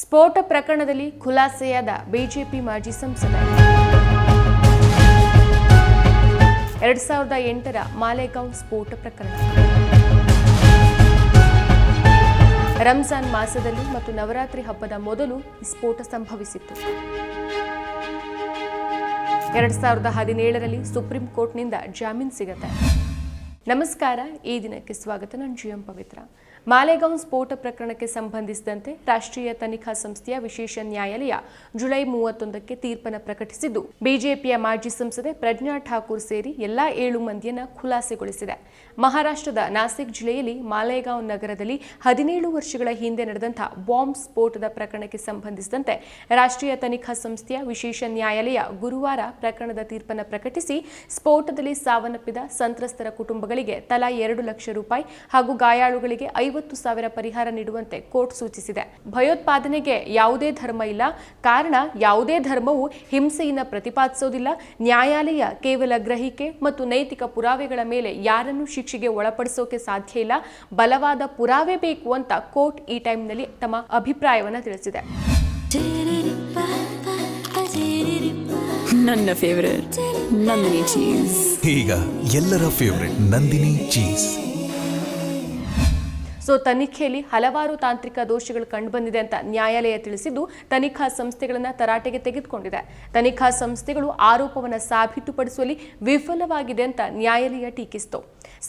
ಸ್ಫೋಟ ಪ್ರಕರಣದಲ್ಲಿ ಖುಲಾಸೆಯಾದ ಬಿಜೆಪಿ ಮಾಜಿ ಸಂಸದ. ಎರಡ್ ಸಾವಿರದ ಎಂಟರ ಮಾಲೆಗಾಂವ್ ಸ್ಫೋಟ ಪ್ರಕರಣ. ರಂಜಾನ್ ಮಾಸದಲ್ಲಿ ಮತ್ತು ನವರಾತ್ರಿ ಹಬ್ಬದ ಮೊದಲು ಸ್ಫೋಟ ಸಂಭವಿಸಿತ್ತು. ಎರಡ್ ಸಾವಿರದ ಹದಿನೇಳರಲ್ಲಿ ಸುಪ್ರೀಂ ಕೋರ್ಟ್ನಿಂದ ಜಾಮೀನು ಸಿಗತ್ತೆ. ನಮಸ್ಕಾರ, ಈ ದಿನಕ್ಕೆ ಸ್ವಾಗತ. ನಾನು ಜಿ ಎಂ ಪವಿತ್ರ. ಮಾಲೆಗಾಂವ್ ಸ್ಫೋಟ ಪ್ರಕರಣಕ್ಕೆ ಸಂಬಂಧಿಸಿದಂತೆ ರಾಷ್ಟ್ರೀಯ ತನಿಖಾ ಸಂಸ್ಥೆಯ ವಿಶೇಷ ನ್ಯಾಯಾಲಯ ಜುಲೈ ಮೂವತ್ತೊಂದಕ್ಕೆ ತೀರ್ಪನ್ನು ಪ್ರಕಟಿಸಿದ್ದು, ಬಿಜೆಪಿಯ ಮಾಜಿ ಸಂಸದೆ ಪ್ರಜ್ಞಾ ಠಾಕೂರ್ ಸೇರಿ ಎಲ್ಲಾ ಏಳು ಮಂದಿಯನ್ನು ಖುಲಾಸೆಗೊಳಿಸಿದೆ. ಮಹಾರಾಷ್ಟ್ರದ ನಾಸಿಕ್ ಜಿಲ್ಲೆಯಲ್ಲಿ ಮಾಲೆಗಾಂವ್ ನಗರದಲ್ಲಿ ಹದಿನೇಳು ವರ್ಷಗಳ ಹಿಂದೆ ನಡೆದಂತಹ ಬಾಂಬ್ ಸ್ಫೋಟದ ಪ್ರಕರಣಕ್ಕೆ ಸಂಬಂಧಿಸಿದಂತೆ ರಾಷ್ಟ್ರೀಯ ತನಿಖಾ ಸಂಸ್ಥೆಯ ವಿಶೇಷ ನ್ಯಾಯಾಲಯ ಗುರುವಾರ ಪ್ರಕರಣದ ತೀರ್ಪನ್ನು ಪ್ರಕಟಿಸಿ, ಸ್ಫೋಟದಲ್ಲಿ ಸಾವನ್ನಪ್ಪಿದ ಸಂತ್ರಸ್ತರ ಕುಟುಂಬಗಳಿಗೆ ತಲಾ ಎರಡು ಲಕ್ಷ ರೂಪಾಯಿ ಹಾಗೂ ಗಾಯಾಳುಗಳಿಗೆ ಐವತ್ತು ಸಾವಿರ ಪರಿಹಾರ ನೀಡುವಂತೆ ಕೋರ್ಟ್ ಸೂಚಿಸಿದೆ. ಭಯೋತ್ಪಾದನೆಗೆ ಯಾವುದೇ ಧರ್ಮ ಇಲ್ಲ. ಕಾರಣ ಯಾವುದೇ ಧರ್ಮವು ಹಿಂಸೆಯನ್ನು ಪ್ರತಿಪಾದಿಸೋದಿಲ್ಲ. ನ್ಯಾಯಾಲಯ ಕೇವಲ ಗ್ರಹಿಕೆ ಮತ್ತು ನೈತಿಕ ಪುರಾವೆಗಳ ಮೇಲೆ ಯಾರನ್ನು ಶಿಕ್ಷೆಗೆ ಒಳಪಡಿಸೋಕೆ ಸಾಧ್ಯ ಇಲ್ಲ. ಬಲವಾದ ಪುರಾವೆ ಬೇಕು ಅಂತ ಕೋರ್ಟ್ ಈ ಟೈಮ್ನಲ್ಲಿ ತಮ್ಮ ಅಭಿಪ್ರಾಯವನ್ನು ತಿಳಿಸಿದೆ. ನನ್ನ ಫೇವರೇಟ್ ನಂದಿನಿ ಚೀಸ್ ಈಗ ಎಲ್ಲರ ಫೇವರೆಟ್ ನಂದಿನಿ ಚೀಸ್ ಸೊ ತನಿಖೆಯಲ್ಲಿ ಹಲವಾರು ತಾಂತ್ರಿಕ ದೋಷಗಳು ಕಂಡುಬಂದಿದೆ ಅಂತ ನ್ಯಾಯಾಲಯ ತಿಳಿಸಿದ್ದು ತನಿಖಾ ಸಂಸ್ಥೆಗಳನ್ನು ತರಾಟೆಗೆ ತೆಗೆದುಕೊಂಡಿದೆ. ತನಿಖಾ ಸಂಸ್ಥೆಗಳು ಆರೋಪವನ್ನು ಸಾಬೀತುಪಡಿಸುವಲ್ಲಿ ವಿಫಲವಾಗಿದೆ ಅಂತ ನ್ಯಾಯಾಲಯ ಟೀಕಿಸಿತು.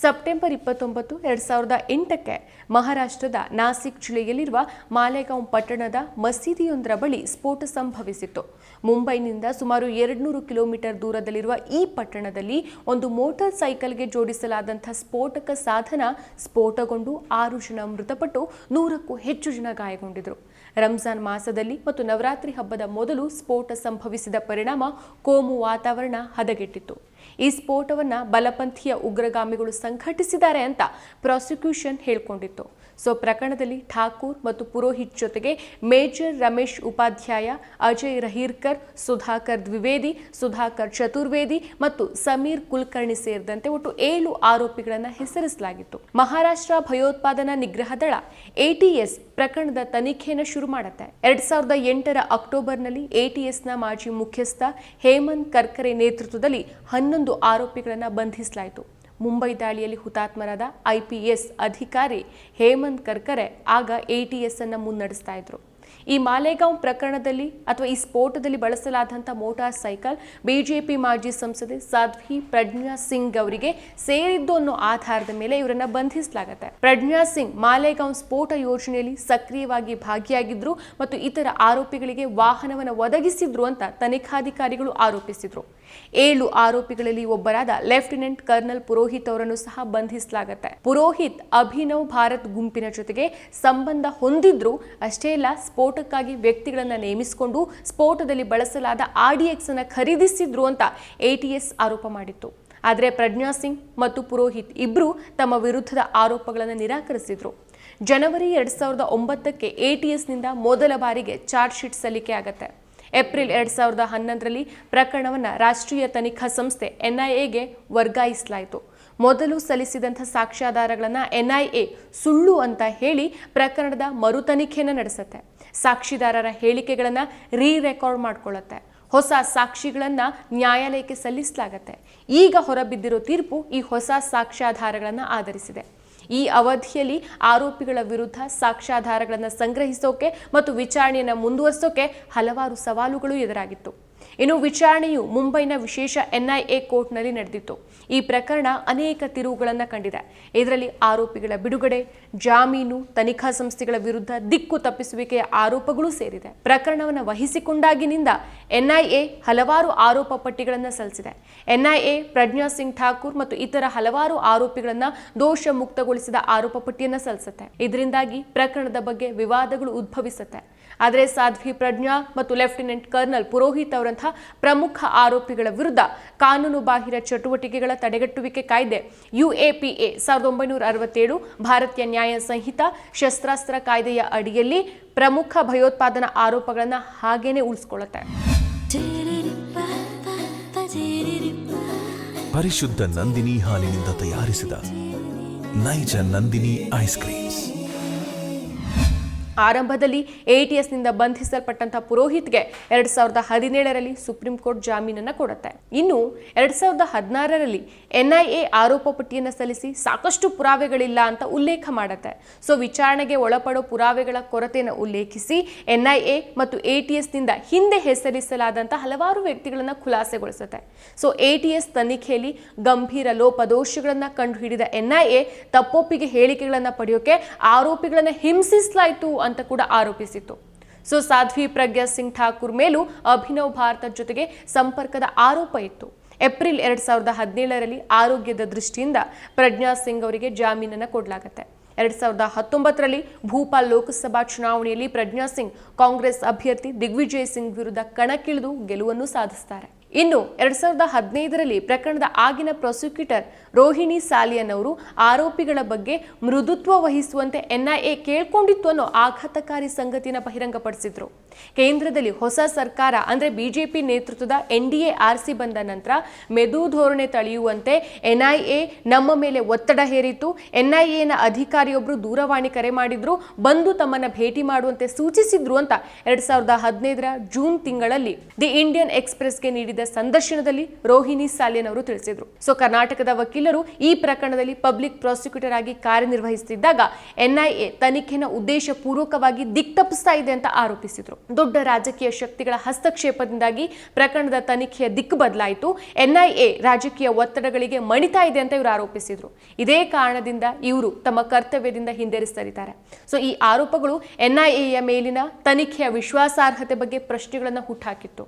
ಸೆಪ್ಟೆಂಬರ್ ಇಪ್ಪತ್ತೊಂಬತ್ತು, ಎರಡ್ ಸಾವಿರದ ಎಂಟಕ್ಕೆ ಮಹಾರಾಷ್ಟ್ರದ ನಾಸಿಕ್ ಜಿಲ್ಲೆಯಲ್ಲಿರುವ ಮಾಲೆಗಾಂವ್ ಪಟ್ಟಣದ ಮಸೀದಿಯೊಂದರ ಬಳಿ ಸ್ಫೋಟ ಸಂಭವಿಸಿತ್ತು. ಮುಂಬೈನಿಂದ ಸುಮಾರು ಎರಡ್ನೂರು ಕಿಲೋಮೀಟರ್ ದೂರದಲ್ಲಿರುವ ಈ ಪಟ್ಟಣದಲ್ಲಿ ಒಂದು ಮೋಟಾರ್ ಸೈಕಲ್ಗೆ ಜೋಡಿಸಲಾದಂಥ ಸ್ಫೋಟಕ ಸಾಧನ ಸ್ಫೋಟಗೊಂಡು ಆರು ಜನ ಮೃತಪಟ್ಟು ನೂರಕ್ಕೂ ಹೆಚ್ಚು ಜನ ಗಾಯಗೊಂಡಿದ್ರು. ರಂಜಾನ್ ಮಾಸದಲ್ಲಿ ಮತ್ತು ನವರಾತ್ರಿ ಹಬ್ಬದ ಮೊದಲು ಸ್ಫೋಟ ಸಂಭವಿಸಿದ ಪರಿಣಾಮ ಕೋಮು ವಾತಾವರಣ ಹದಗೆಟ್ಟಿತ್ತು. ಈ ಸ್ಫೋಟವನ್ನು ಬಲಪಂಥೀಯ ಉಗ್ರಗಾಮಿಗಳು ಸಂಘಟಿಸಿದ್ದಾರೆ ಅಂತ ಪ್ರಾಸಿಕ್ಯೂಷನ್ ಹೇಳಿಕೊಂಡಿತ್ತು. ಸೊ ಪ್ರಕರಣದಲ್ಲಿ ಠಾಕೂರ್ ಮತ್ತು ಪುರೋಹಿತ್ ಜೊತೆಗೆ ಮೇಜರ್ ರಮೇಶ್ ಉಪಾಧ್ಯಾಯ, ಅಜಯ್ ರಹೀರ್ಕರ್, ಸುಧಾಕರ್ ದ್ವಿವೇದಿ, ಸುಧಾಕರ್ ಚತುರ್ವೇದಿ ಮತ್ತು ಸಮೀರ್ ಕುಲಕರ್ಣಿ ಸೇರಿದಂತೆ ಒಟ್ಟು ಏಳು ಆರೋಪಿಗಳನ್ನು ಹೆಸರಿಸಲಾಗಿತ್ತು. ಮಹಾರಾಷ್ಟ್ರ ಭಯೋತ್ಪಾದನಾ ನಿಗ್ರಹ ದಳ, ಎಟಿಎಸ್ ಪ್ರಕರಣದ ತನಿಖೆಯನ್ನು ಶುರು ಮಾಡುತ್ತೆ. ಎರಡ್ ಸಾವಿರದ ಎಂಟರ ಅಕ್ಟೋಬರ್ನಲ್ಲಿ ಎಟಿಎಸ್ನ ಮಾಜಿ ಮುಖ್ಯಸ್ಥ ಹೇಮಂತ್ ಕರ್ಕರೆ ನೇತೃತ್ವದಲ್ಲಿ ಆರೋಪಿಗಳನ್ನು ಬಂಧಿಸಲಾಯಿತು. ಮುಂಬೈ ದಾಳಿಯಲ್ಲಿ ಹುತಾತ್ಮರಾದ ಐಪಿಎಸ್ ಅಧಿಕಾರಿ ಹೇಮಂತ್ ಕರ್ಕರೆ ಆಗ ಎಟಿಎಸ್ ಅನ್ನು ಮುನ್ನಡೆಸ್ತಾ ಇದ್ರು. ಈ ಮಾಲೇಗಾಂವ್ ಪ್ರಕರಣದಲ್ಲಿ ಅಥವಾ ಈ ಸ್ಫೋಟದಲ್ಲಿ ಬಳಸಲಾದಂಥ ಮೋಟಾರ್ ಸೈಕಲ್ ಬಿಜೆಪಿ ಮಾಜಿ ಸಂಸದೆ ಸಾಧ್ವಿ ಪ್ರಜ್ಞಾ ಸಿಂಗ್ ಅವರಿಗೆ ಸೇರಿದ್ದು ಅನ್ನೋ ಆಧಾರದ ಮೇಲೆ ಇವರನ್ನ ಬಂಧಿಸಲಾಗುತ್ತೆ. ಪ್ರಜ್ಞಾ ಸಿಂಗ್ ಮಾಲೇಗಾಂವ್ ಸ್ಫೋಟ ಯೋಜನೆಯಲ್ಲಿ ಸಕ್ರಿಯವಾಗಿ ಭಾಗಿಯಾಗಿದ್ರು ಮತ್ತು ಇತರ ಆರೋಪಿಗಳಿಗೆ ವಾಹನವನ್ನು ಒದಗಿಸಿದ್ರು ಅಂತ ತನಿಖಾಧಿಕಾರಿಗಳು ಆರೋಪಿಸಿದ್ರು. ಏಳು ಆರೋಪಿಗಳಲ್ಲಿ ಒಬ್ಬರಾದ ಲೆಫ್ಟಿನೆಂಟ್ ಕರ್ನಲ್ ಪುರೋಹಿತ್ ಅವರನ್ನು ಸಹ ಬಂಧಿಸಲಾಗುತ್ತೆ. ಪುರೋಹಿತ್ ಅಭಿನವ್ ಭಾರತ್ ಗುಂಪಿನ ಜೊತೆಗೆ ಸಂಬಂಧ ಹೊಂದಿದ್ರು, ಅಷ್ಟೇ ಅಲ್ಲ ಸ್ಫೋಟಕ್ಕಾಗಿ ವ್ಯಕ್ತಿಗಳನ್ನು ನೇಮಿಸಿಕೊಂಡು ಸ್ಫೋಟದಲ್ಲಿ ಬಳಸಲಾದ ಆರ್ಡಿಎಕ್ಸ್ ಅನ್ನು ಖರೀದಿಸಿದ್ರು ಅಂತ ಎಟಿಎಸ್ ಆರೋಪ ಮಾಡಿತ್ತು. ಆದರೆ ಪ್ರಜ್ಞಾ ಸಿಂಗ್ ಮತ್ತು ಪುರೋಹಿತ್ ಇಬ್ಬರು ತಮ್ಮ ವಿರುದ್ಧದ ಆರೋಪಗಳನ್ನು ನಿರಾಕರಿಸಿದ್ರು. ಜನವರಿ ಎರಡು ಸಾವಿರದ ಒಂಬತ್ತಕ್ಕೆ ಎಟಿಎಸ್ನಿಂದ ಮೊದಲ ಬಾರಿಗೆ ಚಾರ್ಜ್ ಶೀಟ್ ಸಲ್ಲಿಕೆ ಆಗತ್ತೆ. ಏಪ್ರಿಲ್ ಎರಡು ಸಾವಿರದ ಹನ್ನೊಂದರಲ್ಲಿ ಪ್ರಕರಣವನ್ನು ರಾಷ್ಟ್ರೀಯ ತನಿಖಾ ಸಂಸ್ಥೆ ಎನ್ಐಎಗೆ ವರ್ಗಾಯಿಸಲಾಯಿತು. ಮೊದಲು ಸಲ್ಲಿಸಿದಂಥ ಸಾಕ್ಷ್ಯಾಧಾರಗಳನ್ನು ಎನ್ಐಎ ಸುಳ್ಳು ಅಂತ ಹೇಳಿ ಪ್ರಕರಣದ ಮರು ತನಿಖೆಯನ್ನು ನಡೆಸುತ್ತೆ. ಸಾಕ್ಷಿದಾರರ ಹೇಳಿಕೆಗಳನ್ನು ರೀ ರೆಕಾರ್ಡ್ ಮಾಡಿಕೊಳ್ಳುತ್ತೆ. ಹೊಸ ಸಾಕ್ಷಿಗಳನ್ನು ನ್ಯಾಯಾಲಯಕ್ಕೆ ಸಲ್ಲಿಸಲಾಗತ್ತೆ. ಈಗ ಹೊರಬಿದ್ದಿರೋ ತೀರ್ಪು ಈ ಹೊಸ ಸಾಕ್ಷ್ಯಾಧಾರಗಳನ್ನು ಆಧರಿಸಿದೆ. ಈ ಅವಧಿಯಲ್ಲಿ ಆರೋಪಿಗಳ ವಿರುದ್ಧ ಸಾಕ್ಷ್ಯಾಧಾರಗಳನ್ನು ಸಂಗ್ರಹಿಸೋಕೆ ಮತ್ತು ವಿಚಾರಣೆಯನ್ನು ಮುಂದುವರಿಸೋಕೆ ಹಲವಾರು ಸವಾಲುಗಳು ಎದುರಾಗಿತ್ತು. ಇನ್ನು ವಿಚಾರಣೆಯು ಮುಂಬೈನ ವಿಶೇಷ ಎನ್ಐಎ ಕೋರ್ಟ್ನಲ್ಲಿ ನಡೆದಿತ್ತು. ಈ ಪ್ರಕರಣ ಅನೇಕ ತಿರುವುಗಳನ್ನು ಕಂಡಿದೆ. ಇದರಲ್ಲಿ ಆರೋಪಿಗಳ ಬಿಡುಗಡೆ, ಜಾಮೀನು, ತನಿಖಾ ಸಂಸ್ಥೆಗಳ ವಿರುದ್ಧ ದಿಕ್ಕು ತಪ್ಪಿಸುವಿಕೆಯ ಆರೋಪಗಳು ಸೇರಿದೆ. ಪ್ರಕರಣವನ್ನು ವಹಿಸಿಕೊಂಡಾಗಿನಿಂದ ಎನ್ಐಎ ಹಲವಾರು ಆರೋಪ ಪಟ್ಟಿಗಳನ್ನು ಸಲ್ಲಿಸಿದೆ. ಎನ್ಐಎ, ಪ್ರಜ್ಞಾ ಸಿಂಗ್ ಠಾಕೂರ್ ಮತ್ತು ಇತರ ಹಲವಾರು ಆರೋಪಿಗಳನ್ನ ದೋಷ ಮುಕ್ತಗೊಳಿಸಿದ ಆರೋಪ ಪಟ್ಟಿಯನ್ನು ಸಲ್ಲಿಸುತ್ತೆ. ಇದರಿಂದಾಗಿ ಪ್ರಕರಣದ ಬಗ್ಗೆ ವಿವಾದಗಳು ಉದ್ಭವಿಸುತ್ತೆ. ಆದರೆ ಸಾಧ್ವಿ ಪ್ರಜ್ಞಾ ಮತ್ತು ಲೆಫ್ಟಿನೆಂಟ್ ಕರ್ನಲ್ ಪುರೋಹಿತ್ ಅವರಂತಹ ಪ್ರಮುಖ ಆರೋಪಿಗಳ ವಿರುದ್ಧ ಕಾನೂನು ಬಾಹಿರ ಚಟುವಟಿಕೆಗಳ ತಡೆಗಟ್ಟುವಿಕೆ ಕಾಯ್ದೆ ಯುಎಪಿಎ ಸಾವಿರದ ಒಂಬೈನೂರ ಅರವತ್ತೇಳು ಭಾರತೀಯ ನ್ಯಾಯ ಸಂಹಿತ ಶಸ್ತ್ರಾಸ್ತ್ರ ಕಾಯ್ದೆಯ ಅಡಿಯಲ್ಲಿ ಪ್ರಮುಖ ಭಯೋತ್ಪಾದನಾ ಆರೋಪಗಳನ್ನು ಹಾಗೇನೆ ಉಳಿಸ್ಕೊಳ್ಳುತ್ತೆ. ಪರಿಶುದ್ಧ ನಂದಿನಿ ಹಾಲಿನಿಂದ ತಯಾರಿಸಿದ ನೈಜ ನಂದಿನಿ ಐಸ್ ಕ್ರೀಮ್ಸ್. ಆರಂಭದಲ್ಲಿ ಎಟಿಎಸ್ನಿಂದ ಬಂಧಿಸಲ್ಪಟ್ಟಂತಹ ಪುರೋಹಿತ್ಗೆ ಎರಡ್ ಸಾವಿರದ ಹದಿನೇಳರಲ್ಲಿ ಸುಪ್ರೀಂ ಕೋರ್ಟ್ ಜಾಮೀನನ್ನ ಕೊಡುತ್ತೆ. ಇನ್ನು ಎರಡ್ ಸಾವಿರದ ಹದಿನಾರರಲ್ಲಿ ಎನ್ಐಎ ಆರೋಪ ಪಟ್ಟಿಯನ್ನು ಸಲ್ಲಿಸಿ ಸಾಕಷ್ಟು ಪುರಾವೆಗಳಿಲ್ಲ ಅಂತ ಉಲ್ಲೇಖ ಮಾಡುತ್ತೆ. ಸೊ ವಿಚಾರಣೆಗೆ ಒಳಪಡೋ ಪುರಾವೆಗಳ ಕೊರತೆಯನ್ನು ಉಲ್ಲೇಖಿಸಿ ಎನ್ಐಎ ಮತ್ತು ಎಟಿಎಸ್ನಿಂದ ಹಿಂದೆ ಹೆಸರಿಸಲಾದಂಥ ಹಲವಾರು ವ್ಯಕ್ತಿಗಳನ್ನು ಖುಲಾಸೆಗೊಳಿಸುತ್ತೆ. ಸೊ ಎಟಿಎಸ್ ತನಿಖೆಯಲ್ಲಿ ಗಂಭೀರ ಲೋಪದೋಷಗಳನ್ನು ಕಂಡುಹಿಡಿದ ಎನ್ಐಎ ತಪ್ಪೊಪ್ಪಿಗೆ ಹೇಳಿಕೆಗಳನ್ನು ಪಡೆಯೋಕೆ ಆರೋಪಿಗಳನ್ನು ಹಿಂಸಿಸಲಾಯಿತು ಅಂತ ಕೂಡ ಆರೋಪಿಸಿತ್ತು. ಸೊ ಸಾಧ್ವಿ ಪ್ರಜ್ಞಾ ಸಿಂಗ್ ಠಾಕೂರ್ ಮೇಲೂ ಅಭಿನವ್ ಭಾರತ ಜೊತೆಗೆ ಸಂಪರ್ಕದ ಆರೋಪ ಇತ್ತು. ಏಪ್ರಿಲ್ ಎರಡ್ ಸಾವಿರದ ಹದಿನೇಳರಲ್ಲಿ ಆರೋಗ್ಯದ ದೃಷ್ಟಿಯಿಂದ ಪ್ರಜ್ಞಾ ಸಿಂಗ್ ಅವರಿಗೆ ಜಾಮೀನನ್ನು ಕೊಡಲಾಗುತ್ತೆ. ಎರಡ್ ಸಾವಿರದ ಹತ್ತೊಂಬತ್ತರಲ್ಲಿ ಭೂಪಾಲ್ ಲೋಕಸಭಾ ಚುನಾವಣೆಯಲ್ಲಿ ಪ್ರಜ್ಞಾ ಸಿಂಗ್ ಕಾಂಗ್ರೆಸ್ ಅಭ್ಯರ್ಥಿ ದಿಗ್ವಿಜಯ್ ಸಿಂಗ್ ವಿರುದ್ಧ ಕಣಕ್ಕಿಳಿದು ಗೆಲುವನ್ನು ಸಾಧಿಸುತ್ತಾರೆ ಇನ್ನು ಎರಡ್ ಸಾವಿರದ ಹದಿನೈದರಲ್ಲಿ ಪ್ರಕರಣದ ಆಗಿನ ಪ್ರಾಸಿಕ್ಯೂಟರ್ ರೋಹಿಣಿ ಸಾಲಿಯನ್ ಅವರು ಆರೋಪಿಗಳ ಬಗ್ಗೆ ಮೃದುತ್ವ ವಹಿಸುವಂತೆ ಎನ್ಐಎ ಕೇಳ್ಕೊಂಡಿತ್ತು ಅನ್ನೋ ಆಘಾತಕಾರಿ ಸಂಗತಿನ ಬಹಿರಂಗಪಡಿಸಿದ್ರು. ಕೇಂದ್ರದಲ್ಲಿ ಹೊಸ ಸರ್ಕಾರ, ಅಂದ್ರೆ ಬಿಜೆಪಿ ನೇತೃತ್ವದ ಎನ್ ಡಿ ಎ ಆರ್ಸಿ ಬಂದ ನಂತರ ಮೆದು ಧೋರಣೆ ತಳೆಯುವಂತೆ ಎನ್ಐಎ ನಮ್ಮ ಮೇಲೆ ಒತ್ತಡ ಹೇರಿತು ಎನ್ಐಎನ ಅಧಿಕಾರಿಯೊಬ್ಬರು ದೂರವಾಣಿ ಕರೆ ಮಾಡಿದ್ರು, ಬಂದು ತಮ್ಮನ್ನ ಭೇಟಿ ಮಾಡುವಂತೆ ಸೂಚಿಸಿದ್ರು ಅಂತ ಎರಡ್ ಸಾವಿರದ ಹದಿನೈದರ ಜೂನ್ ತಿಂಗಳಲ್ಲಿ ದಿ ಇಂಡಿಯನ್ ಎಕ್ಸ್ಪ್ರೆಸ್ಗೆ ನೀಡಿದ ಸಂದರ್ಶನದಲ್ಲಿ ರೋಹಿಣಿ ಸಾಲಿಯನ್ ಅವರು ತಿಳಿಸಿದ್ರು. ಸೊ, ಕರ್ನಾಟಕದ ವಕೀಲರು ಈ ಪ್ರಕರಣದಲ್ಲಿ ಪಬ್ಲಿಕ್ ಪ್ರಾಸಿಕ್ಯೂಟರ್ ಆಗಿ ಕಾರ್ಯನಿರ್ವಹಿಸುತ್ತಿದ್ದಾಗ ಎನ್ಐಎ ತನಿಖೆನ ಉದ್ದೇಶ ಪೂರ್ವಕವಾಗಿ ದಿಕ್ತಪ್ಪಿಸ್ತಾ ಇದೆ ಅಂತ ಆರೋಪಿಸಿದ್ರು. ದೊಡ್ಡ ರಾಜಕೀಯ ಶಕ್ತಿಗಳ ಹಸ್ತಕ್ಷೇಪದಿಂದಾಗಿ ಪ್ರಕರಣದ ತನಿಖೆಯ ದಿಕ್ಕು ಬದಲಾಯಿತು. ಎನ್ಐಎ ರಾಜಕೀಯ ಒತ್ತಡಗಳಿಗೆ ಮಣಿತಾ ಇದೆ ಅಂತ ಇವರು ಆರೋಪಿಸಿದ್ರು. ಇದೇ ಕಾರಣದಿಂದ ಇವರು ತಮ್ಮ ಕರ್ತವ್ಯದಿಂದ ಹಿಂದೆ ಸರಿತಾರೆ. ಸೊ, ಈ ಆರೋಪಗಳು ಎನ್ಐಎಯ ಮೇಲಿನ ತನಿಖೆಯ ವಿಶ್ವಾಸಾರ್ಹತೆ ಬಗ್ಗೆ ಪ್ರಶ್ನೆಗಳನ್ನು ಹುಟ್ಟುಹಾಕಿತ್ತು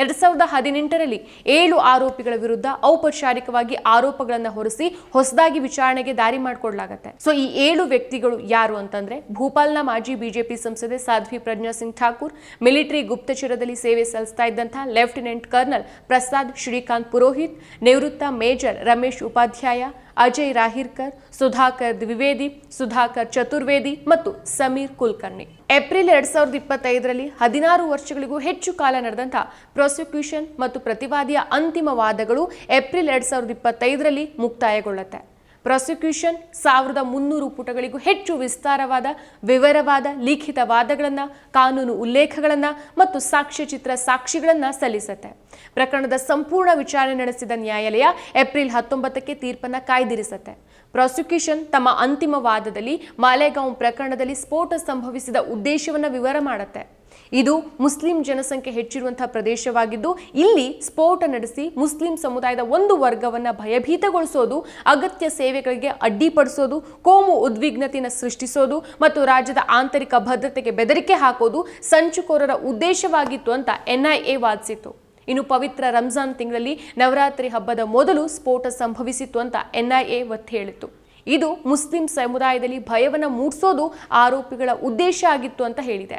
ಎರಡ್ ಸಾವಿರದ ಹದಿನೆಂಟರಲ್ಲಿ ಏಳು ಆರೋಪಿಗಳ ವಿರುದ್ಧ ಔಪಚಾರಿಕವಾಗಿ ಆರೋಪಗಳನ್ನು ಹೊರಿಸಿ ಹೊಸದಾಗಿ ವಿಚಾರಣೆಗೆ ದಾರಿ ಮಾಡಿಕೊಡ್ಲಾಗತ್ತೆ. ಸೊ ಈ ಏಳು ವ್ಯಕ್ತಿಗಳು ಯಾರು ಅಂತಂದ್ರೆ ಭೂಪಾಲ್ನ ಮಾಜಿ ಬಿಜೆಪಿ ಸಂಸದೆ ಸಾಧ್ವಿ ಪ್ರಜ್ಞಾ ಸಿಂಗ್ ಠಾಕೂರ್, ಮಿಲಿಟರಿ ಗುಪ್ತಚರದಲ್ಲಿ ಸೇವೆ ಸಲ್ಲಿಸ್ತಾ ಇದ್ದಂತಹ ಲೆಫ್ಟಿನೆಂಟ್ ಕರ್ನಲ್ ಪ್ರಸಾದ್ ಶ್ರೀಕಾಂತ್ ಪುರೋಹಿತ್, ನಿವೃತ್ತ ಮೇಜರ್ ರಮೇಶ್ ಉಪಾಧ್ಯಾಯ ಅಜಯ್ ರಾಹಿರ್ಕರ್, ಸುಧಾಕರ್ ದ್ವಿವೇದಿ, ಸುಧಾಕರ್ ಚತುರ್ವೇದಿ ಮತ್ತು ಸಮೀರ್ ಕುಲ್ಕರ್ಣಿ. ಏಪ್ರಿಲ್ ಎರಡ್ ಸಾವಿರದ ಇಪ್ಪತ್ತೈದರಲ್ಲಿ ಹದಿನಾರು ವರ್ಷಗಳಿಗೂ ಹೆಚ್ಚು ಕಾಲ ನಡೆದಂತಹ ಪ್ರಾಸಿಕ್ಯೂಷನ್ ಮತ್ತು ಪ್ರತಿವಾದಿಯ ಅಂತಿಮ ವಾದಗಳು ಏಪ್ರಿಲ್ ಎರಡ್ ಸಾವಿರದ ಇಪ್ಪತ್ತೈದರಲ್ಲಿ ಮುಕ್ತಾಯಗೊಳ್ಳುತ್ತೆ. ಪ್ರಾಸಿಕ್ಯೂಷನ್ ಸಾವಿರದ ಮುನ್ನೂರು ಪುಟಗಳಿಗೂ ಹೆಚ್ಚು ವಿಸ್ತಾರವಾದ, ವಿವರವಾದ, ಲಿಖಿತ ವಾದಗಳನ್ನು, ಕಾನೂನು ಉಲ್ಲೇಖಗಳನ್ನು ಮತ್ತು ಸಾಕ್ಷ್ಯಚಿತ್ರ ಸಾಕ್ಷಿಗಳನ್ನು ಸಲ್ಲಿಸುತ್ತೆ. ಪ್ರಕರಣದ ಸಂಪೂರ್ಣ ವಿಚಾರಣೆ ನಡೆಸಿದ ನ್ಯಾಯಾಲಯ ಏಪ್ರಿಲ್ ಹತ್ತೊಂಬತ್ತಕ್ಕೆ ತೀರ್ಪನ್ನು ಕಾಯ್ದಿರಿಸುತ್ತೆ. ಪ್ರಾಸಿಕ್ಯೂಷನ್ ತಮ್ಮ ಅಂತಿಮ ವಾದದಲ್ಲಿ ಮಾಲೆಗಾಂವ್ ಪ್ರಕರಣದಲ್ಲಿ ಸ್ಫೋಟ ಸಂಭವಿಸಿದ ಉದ್ದೇಶವನ್ನು ವಿವರ ಮಾಡುತ್ತೆ. ಇದು ಮುಸ್ಲಿಂ ಜನಸಂಖ್ಯೆ ಹೆಚ್ಚಿರುವಂತಹ ಪ್ರದೇಶವಾಗಿದ್ದು, ಇಲ್ಲಿ ಸ್ಫೋಟ ನಡೆಸಿ ಮುಸ್ಲಿಂ ಸಮುದಾಯದ ಒಂದು ವರ್ಗವನ್ನು ಭಯಭೀತಗೊಳಿಸೋದು, ಅಗತ್ಯ ಸೇವೆಗಳಿಗೆ ಅಡ್ಡಿಪಡಿಸೋದು, ಕೋಮು ಉದ್ವಿಗ್ನತೆಯನ್ನು ಸೃಷ್ಟಿಸೋದು ಮತ್ತು ರಾಜ್ಯದ ಆಂತರಿಕ ಭದ್ರತೆಗೆ ಬೆದರಿಕೆ ಹಾಕೋದು ಸಂಚುಕೋರರ ಉದ್ದೇಶವಾಗಿತ್ತು ಅಂತ ಎನ್ಐಎ ವಾದಿಸಿತು ಇನ್ನು ಪವಿತ್ರ ರಂಜಾನ್ ತಿಂಗಳಲ್ಲಿ ನವರಾತ್ರಿ ಹಬ್ಬದ ಮೊದಲು ಸ್ಫೋಟ ಸಂಭವಿಸಿತ್ತು ಅಂತ ಎನ್ಐಎ ಒತ್ತಿ ಹೇಳಿತು ಇದು ಮುಸ್ಲಿಂ ಸಮುದಾಯದಲ್ಲಿ ಭಯವನ್ನು ಮೂಡಿಸೋದು ಆರೋಪಿಗಳ ಉದ್ದೇಶ ಆಗಿತ್ತು ಅಂತ ಹೇಳಿದೆ.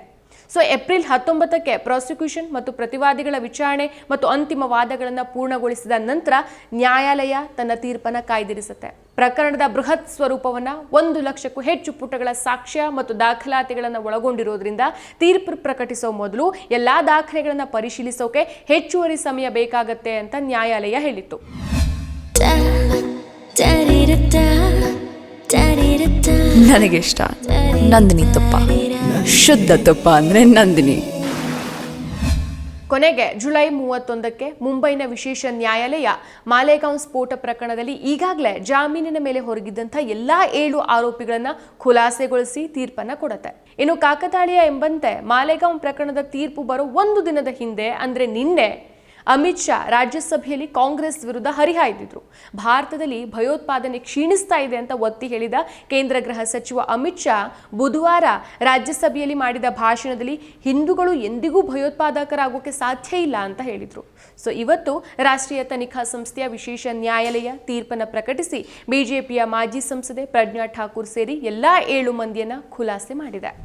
ಸೊ ಏಪ್ರಿಲ್ ಹತ್ತೊಂಬತ್ತಕ್ಕೆ ಪ್ರಾಸಿಕ್ಯೂಷನ್ ಮತ್ತು ಪ್ರತಿವಾದಿಗಳ ವಿಚಾರಣೆ ಮತ್ತು ಅಂತಿಮ ವಾದಗಳನ್ನು ಪೂರ್ಣಗೊಳಿಸಿದ ನಂತರ ನ್ಯಾಯಾಲಯ ತನ್ನ ತೀರ್ಪನ್ನು ಕಾಯ್ದಿರಿಸುತ್ತೆ ಪ್ರಕರಣದ ಬೃಹತ್ ಸ್ವರೂಪವನ್ನ ಒಂದು ಲಕ್ಷಕ್ಕೂ ಹೆಚ್ಚು ಪುಟಗಳ ಸಾಕ್ಷ್ಯ ಮತ್ತು ದಾಖಲಾತಿಗಳನ್ನು ಒಳಗೊಂಡಿರೋದ್ರಿಂದ ತೀರ್ಪು ಪ್ರಕಟಿಸೋ ಮೊದಲು ಎಲ್ಲಾ ದಾಖಲೆಗಳನ್ನು ಪರಿಶೀಲಿಸೋಕೆ ಹೆಚ್ಚುವರಿ ಸಮಯ ಬೇಕಾಗತ್ತೆ ಅಂತ ನ್ಯಾಯಾಲಯ ಹೇಳಿತ್ತು ನನಗೆ ಇಷ್ಟ. ನಂದಿನಿ ತುಪ್ಪ. ಶುದ್ಧ ತುಪ್ಪ ಅಂದ್ರೆ ನಂದಿನಿ. ಕೊನೆಗೆ ಜುಲೈ ಮೂವತ್ತೊಂದಕ್ಕೆ ಮುಂಬೈನ ವಿಶೇಷ ನ್ಯಾಯಾಲಯ ಮಾಲೇಗಾಂವ್ ಸ್ಫೋಟ ಪ್ರಕರಣದಲ್ಲಿ ಈಗಾಗಲೇ ಜಾಮೀನಿನ ಮೇಲೆ ಹೊರಗಿದ್ದಂಥ ಎಲ್ಲಾ ಏಳು ಆರೋಪಿಗಳನ್ನು ಖುಲಾಸೆಗೊಳಿಸಿ ತೀರ್ಪನ್ನ ಕೊಡುತ್ತೆ. ಇನ್ನು ಕಾಕತಾಳೀಯ ಎಂಬಂತೆ ಮಾಲೇಗಾಂವ್ ಪ್ರಕರಣದ ತೀರ್ಪು ಬರೋ ಒಂದು ದಿನದ ಹಿಂದೆ ಅಂದ್ರೆ ನಿನ್ನೆ ಅಮಿತ್ ಶಾ ರಾಜ್ಯಸಭೆಯಲ್ಲಿ ಕಾಂಗ್ರೆಸ್ ವಿರುದ್ಧ ಹರಿಹಾಯ್ದಿದ್ರು. ಭಾರತದಲ್ಲಿ ಭಯೋತ್ಪಾದನೆ ಕ್ಷೀಣಿಸ್ತಾ ಇದೆ ಅಂತ ಒತ್ತಿ ಹೇಳಿದ ಕೇಂದ್ರ ಗೃಹ ಸಚಿವ ಅಮಿತ್ ಶಾ, ಬುಧವಾರ ರಾಜ್ಯಸಭೆಯಲ್ಲಿ ಮಾಡಿದ ಭಾಷಣದಲ್ಲಿ ಹಿಂದೂಗಳು ಎಂದಿಗೂ ಭಯೋತ್ಪಾದಕರಾಗೋಕೆ ಸಾಧ್ಯ ಇಲ್ಲ ಅಂತ ಹೇಳಿದರು. ಸೊ, ಇವತ್ತು ರಾಷ್ಟ್ರೀಯ ತನಿಖಾ ಸಂಸ್ಥೆಯ ವಿಶೇಷ ನ್ಯಾಯಾಲಯ ತೀರ್ಪನ್ನು ಪ್ರಕಟಿಸಿ ಬಿಜೆಪಿಯ ಮಾಜಿ ಸಂಸದೆ ಪ್ರಜ್ಞಾ ಠಾಕೂರ್ ಸೇರಿ ಎಲ್ಲ ಏಳು ಮಂದಿಯನ್ನು ಖುಲಾಸೆ ಮಾಡಿದೆ.